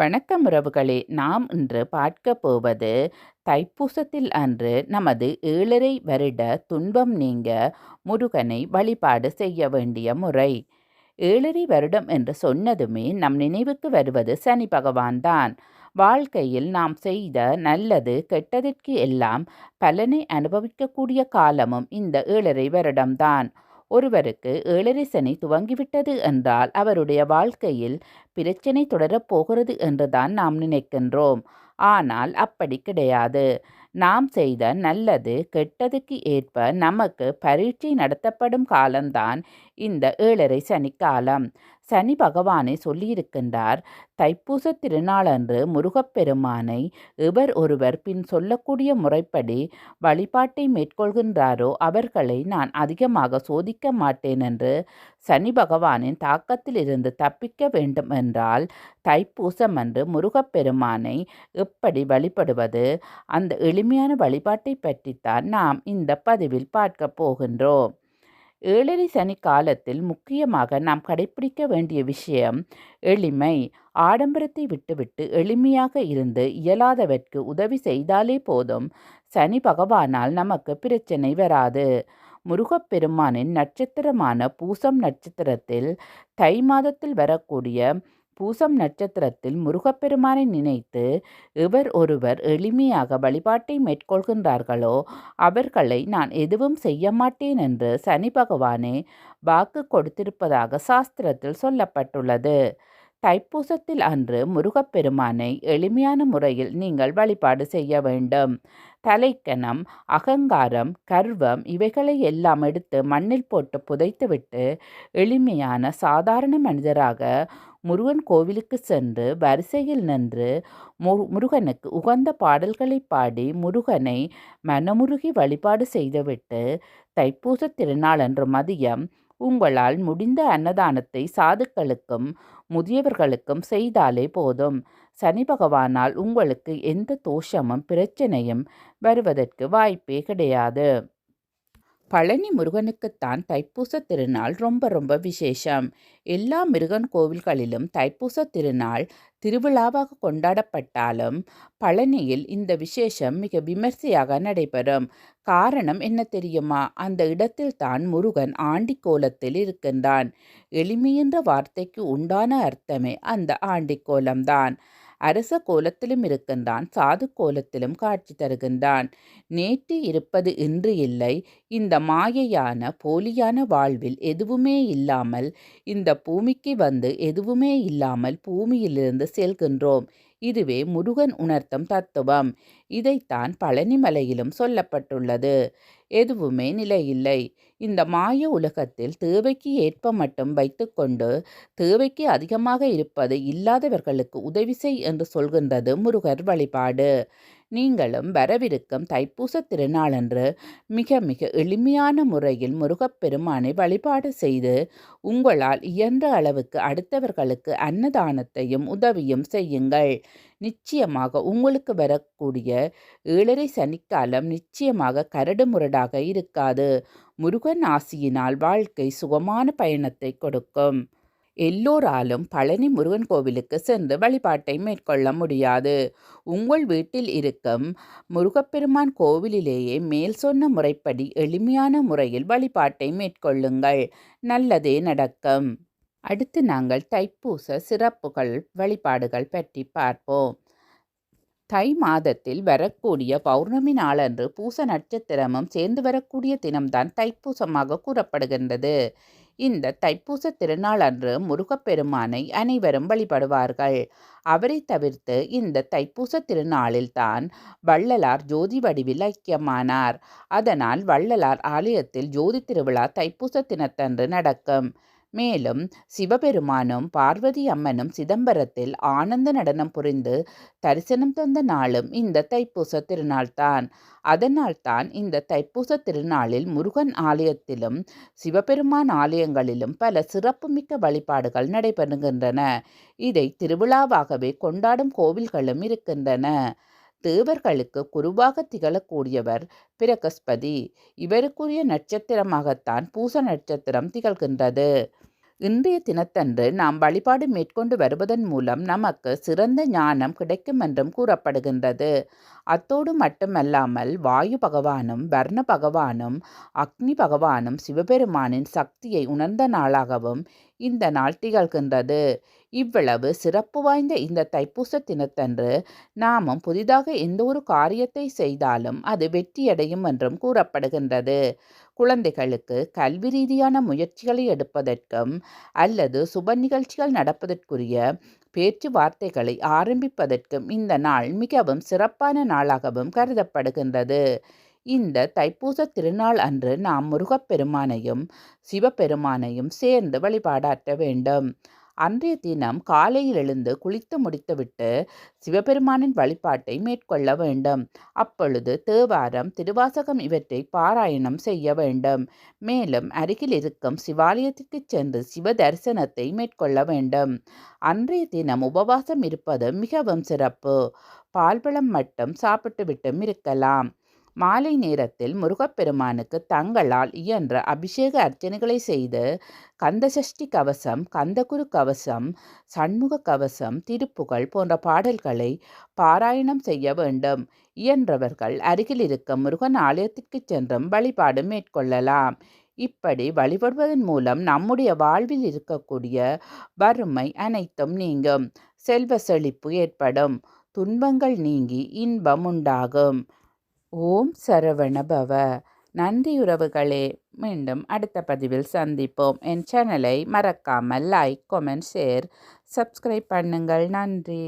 வணக்கம் உறவுகளே. நாம் இன்று பார்க்க போவது தைப்பூசத்தில் அன்று நமது ஏழரை வருட துன்பம் நீங்க முருகனை வழிபாடு செய்ய வேண்டிய முறை. ஏழரை வருடம் என்று சொன்னதுமே நம் நினைவுக்கு வருவது சனி பகவான் தான். வாழ்க்கையில் நாம் செய்த நல்லது கெட்டதற்கு எல்லாம் பலனை அனுபவிக்கக்கூடிய காலமும் இந்த ஏழரை வருடம்தான் ஒருவருக்கு ஏழரை சனி துவங்கிவிட்டது என்றால் அவருடைய வாழ்க்கையில் பிரச்சனை தொடரப் போகிறது என்றுதான் நாம் நினைக்கின்றோம். ஆனால் அப்படி கிடையாது. நாம் செய்த நல்லது கெட்டதுக்கு ஏற்ப நமக்கு பரீட்சை நடத்தப்படும் காலம்தான் இந்த ஏழரை சனிக்காலம் சனி பகவானை சொல்லியிருக்கின்றார் தைப்பூச திருநாளன்று முருகப்பெருமானை இவர் ஒருவர் பின் சொல்லக்கூடிய முறைப்படி வழிபாட்டை மேற்கொள்கின்றாரோ அவர்களை நான் அதிகமாக சோதிக்க மாட்டேன் என்று சனி பகவானின் தாக்கத்திலிருந்து தப்பிக்க வேண்டும் என்றால் தைப்பூசம் அன்று முருகப்பெருமானை எப்படி வழிபடுவது? அந்த எளிமையான வழிபாட்டை பற்றித்தான் நாம் இந்த பதிவில் பார்க்க போகின்றோம். ஏழரை சனி காலத்தில் முக்கியமாக நாம் கடைபிடிக்க வேண்டிய விஷயம் எளிமை. ஆடம்பரத்தை விட்டுவிட்டு எளிமையாக இருந்து இயலாதவர்க்கு உதவி செய்தாலே போதும். சனி பகவானால் நமக்கு பிரச்சனை வராது. முருகப்பெருமானின் நட்சத்திரமான பூசம் நட்சத்திரத்தில் தை மாதத்தில் வரக்கூடிய பூசம் நட்சத்திரத்தில் முருகப்பெருமானை நினைத்து இவர் ஒருவர் எளிமையாக வழிபாட்டை மேற்கொள்கின்றார்களோ அவர்களை நான் எதுவும் செய்ய மாட்டேன் என்று சனி பகவானே வாக்கு கொடுத்திருப்பதாக சாஸ்திரத்தில் சொல்லப்பட்டுள்ளது. தைப்பூசத்தில் அன்று முருகப்பெருமானை எளிமையான முறையில் நீங்கள் வழிபாடு செய்ய வேண்டும். தலைக்கணம் அகங்காரம் கர்வம் இவைகளை எல்லாம் எடுத்து மண்ணில் போட்டு புதைத்துவிட்டு எளிமையான சாதாரண மனிதராக முருகன் கோவிலுக்கு சென்று வரிசையில் நின்று முருகனுக்கு உகந்த பாடல்களை பாடி முருகனை மனமுருகி வழிபாடு செய்துவிட்டு தைப்பூச திருநாளன்று மதியம் உங்களால் முடிந்த அன்னதானத்தை சாதுக்களுக்கும் முதியவர்களுக்கும் செய்தாலே போதும். சனி பகவானால் உங்களுக்கு எந்த தோஷமும் பிரச்சனையும் வருவதற்கு வாய்ப்பே கிடையாது. பழனி முருகனுக்குத்தான் தைப்பூச திருநாள் ரொம்ப ரொம்ப விசேஷம். எல்லா முருகன் கோவில்களிலும் தைப்பூச திருநாள் திருவிழாவாக கொண்டாடப்பட்டாலும் பழனியில் இந்த விசேஷம் மிக விமர்சையாக நடைபெறும். காரணம் என்ன தெரியுமா? அந்த இடத்தில் தான் முருகன் ஆண்டி கோலத்தில் இருக்கின்றான். எளிமையின்ற வார்த்தைக்கு உண்டான அர்த்தமே அந்த ஆண்டி கோலம்தான். அரச கோலத்திலும் இருக்கின்றான் சாது கோலத்திலும் காட்சி தருகின்றான். நேற்று இருப்பது இன்று இல்லை. இந்த மாயையான போலியான வாழ்வில் எதுவுமே இல்லாமல் இந்த பூமிக்கு வந்து எதுவுமே இல்லாமல் பூமியிலிருந்து செல்கின்றோம். இதுவே முருகன் உணர்த்தும் தத்துவம். இதைத்தான் பழனிமலையிலும் சொல்லப்பட்டுள்ளது. எதுவுமே நிலையில்லை. இந்த மாய உலகத்தில் தேவைக்கு ஏற்ப மட்டும் வைத்துக்கொண்டு தேவைக்கு அதிகமாக இருப்பது இல்லாதவர்களுக்கு உதவி செய் என்று சொல்கின்றது முருகர் வழிபாடு. நீங்களும் வரவிருக்கும் தைப்பூச திருநாளன்று மிக மிக எளிமையான முறையில் முருகப்பெருமானை வழிபாடு செய்து உங்களால் இயன்ற அளவுக்கு அடுத்தவர்களுக்கு அன்னதானத்தையும் உதவியும் செய்யுங்கள். நிச்சயமாக உங்களுக்கு வரக்கூடிய ஏழரை சனிக்காலம் நிச்சயமாக கரடு முரடாக இருக்காது. முருகன் ஆசியினால் வாழ்க்கை சுகமான பயணத்தை கொடுக்கும். எல்லோராலும் பழனி முருகன் கோவிலுக்கு சென்று வழிபாட்டை மேற்கொள்ள முடியாது. உங்கள் வீட்டில் இருக்கும் முருகப்பெருமான் கோவிலிலேயே மேல் சொன்ன முறைப்படி எளிமையான முறையில் வழிபாட்டை மேற்கொள்ளுங்கள். நல்லதே நடக்கும். அடுத்து நாங்கள் தைப்பூச சிறப்புகள் வழிபாடுகள் பற்றி பார்ப்போம். தை மாதத்தில் வரக்கூடிய பௌர்ணமி நாளன்று பூச நட்சத்திரமும் சேர்ந்து வரக்கூடிய தினம்தான் தைப்பூசமாக கூறப்படுகின்றது. இந்த தைப்பூச திருநாள் அன்று முருகப்பெருமானை அனைவரும் வழிபடுவார்கள். அவரை தவிர்த்து இந்த தைப்பூச திருநாளில்தான் வள்ளலார் ஜோதி வடிவில் ஐக்கியமானார். அதனால் வள்ளலார் ஆலயத்தில் ஜோதி திருவிழா தைப்பூச தினத்தன்று நடக்கும். மேலும் சிவபெருமானும் பார்வதி அம்மனும் சிதம்பரத்தில் ஆனந்த நடனம் புரிந்து தரிசனம் தந்த நாளும் இந்த தைப்பூச திருநாள்தான். அதனால்தான் இந்த தைப்பூச திருநாளில் முருகன் ஆலயத்திலும் சிவபெருமான் ஆலயங்களிலும் பல சிறப்புமிக்க வழிபாடுகள் நடைபெறுகின்றன. இதை திருவிழாவாகவே கொண்டாடும் கோவில்களும் இருக்கின்றன. தேவர்களுக்கு குருவாக திகழக்கூடியவர் பிரகஸ்பதி. இவருக்குரிய நட்சத்திரமாகத்தான் பூச நட்சத்திரம் திகழ்கின்றது. இன்றைய தினத்தன்று நாம் வழிபாடு மேற்கொண்டு வருவதன் மூலம் நமக்கு சிறந்த ஞானம் கிடைக்கும் என்றும் கூறப்படுகின்றது. அத்தோடு மட்டுமல்லாமல் வாயு பகவானும் வர்ண பகவானும் அக்னி பகவானும் சிவபெருமானின் சக்தியை உணர்ந்த நாளாகவும் இந்த நாள் திகழ்கின்றது. இவ்வளவு சிறப்பு வாய்ந்த இந்த தைப்பூச தினத்தன்று நாமும் புதிதாக எந்த ஒரு காரியத்தை செய்தாலும் அது வெற்றியடையும் என்றும் கூறப்படுகின்றது. குழந்தைகளுக்கு கல்வி ரீதியான முயற்சிகளை எடுப்பதற்கும் அல்லது சுப நிகழ்ச்சிகள் நடப்பதற்குரிய பேச்சுவார்த்தைகளை ஆரம்பிப்பதற்கும் இந்த நாள் மிகவும் சிறப்பான நாளாகவும் கருதப்படுகின்றது. இந்த தைப்பூச திருநாள் அன்று நாம் முருகப்பெருமானையும் சிவபெருமானையும் சேர்ந்து வழிபாடாற்ற வேண்டும். அன்றைய தினம் காலையில் எழுந்து குளித்து முடித்துவிட்டு சிவபெருமானின் வழிபாட்டை மேற்கொள்ள வேண்டும். அப்பொழுது தேவாரம் திருவாசகம் இவற்றை பாராயணம் செய்ய வேண்டும். மேலும் அருகில் இருக்கும் சிவாலயத்திற்கு சென்று சிவ தரிசனத்தை மேற்கொள்ள வேண்டும். அன்றைய தினம் உபவாசம் இருப்பது மிகவும் சிறப்பு. பால்பழம் மட்டும் சாப்பிட்டுவிட்டும் இருக்கலாம். மாலை நேரத்தில் முருகப்பெருமானுக்கு தங்களால் இயன்ற அபிஷேக அர்ச்சனைகளை செய்து கந்தசஷ்டி கவசம் கந்தகுரு கவசம் சண்முக கவசம் திருப்புகழ் போன்ற பாடல்களை பாராயணம் செய்ய வேண்டும். இயன்றவர்கள் அருகில் இருக்கும் முருகன் ஆலயத்திற்கு சென்றும் வழிபாடு மேற்கொள்ளலாம். இப்படி வழிபடுவதன் மூலம் நம்முடைய வாழ்வில் இருக்கக்கூடிய வறுமை அனைத்தும் நீங்கும். செல்வ செழிப்பு ஏற்படும். துன்பங்கள் நீங்கி இன்பம் உண்டாகும். ஓம் சரவண பவ மீண்டும் அடுத்த பதிவில் சந்திப்போம். என் சேனலை மறக்காமல் லைக் கொமெண்ட் ஷேர் சப்ஸ்கிரைப் பண்ணுங்கள். நன்றி.